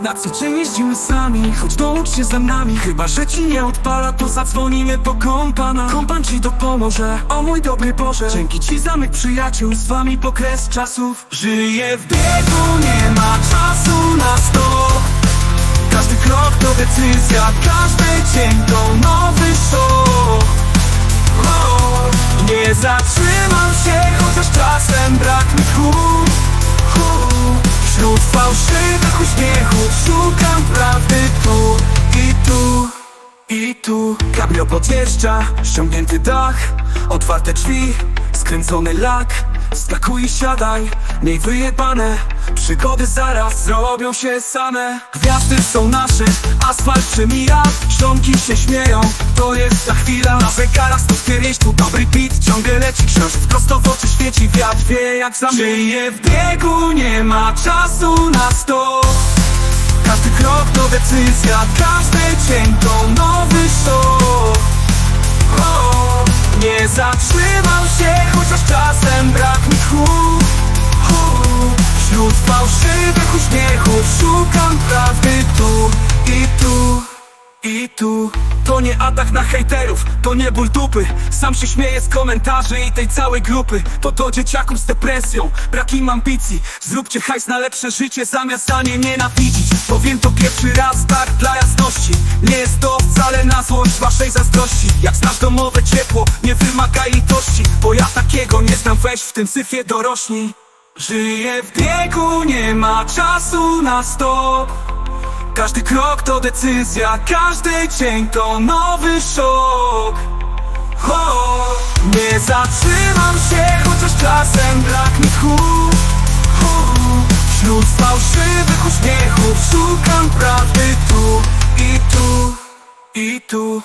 Na co dzień jeździmy sami, choć dołóż się za nami. Chyba, że ci nie odpala, to zadzwonimy po kompana. Kompan ci to pomoże, o mój dobry Boże. Dzięki ci za mych przyjaciół, z wami pokres czasów. Żyję w biegu, nie ma czasu na stop Każdy krok to decyzja, każdy dzień to nowy show Nie zatrzymam się, chociaż czasem brak tu. Kabrio podjeżdża, ściągnięty dach Otwarte drzwi, skręcony lak. Skakuj i siadaj, miej wyjebane. Przygody zaraz zrobią się same. Gwiazdy są nasze, asfalt przemija Ziomki się śmieją, to jest ta chwila Na zegarach sto kiedyś tu dobry beat. Ciągle leci książek, prosto w oczy świeci wiatr Wie jak za Żyję w biegu, nie ma czasu na to decyzja, każdy dzień to nowy show o, Nie zatrzymam się, chociaż czasem brak mi tchu Hu. Wśród fałszywych uśmiechów szukam prawdy tu i tu i tu To nie atak na hejterów, to nie ból dupy. Sam się śmieję z komentarzy i tej całej grupy. To do dzieciaków z depresją, brakiem ambicji. Zróbcie hajs na lepsze życie zamiast za nie nienawidzić. Powiem to pierwszy raz tak dla jasności. Nie jest to wcale na złość waszej zazdrości. Jak znasz domowe ciepło, nie wymagaj litości. Bo ja takiego nie znam, weź w tym syfie dorośnij. Żyję w biegu, nie ma czasu na stop każdy krok to decyzja, każdy dzień to nowy szok. O, Nie zatrzymam się, chociaż czasem brak mi tchu. Hu. Wśród fałszywych uśmiechów szukam prawdy tu i tu i tu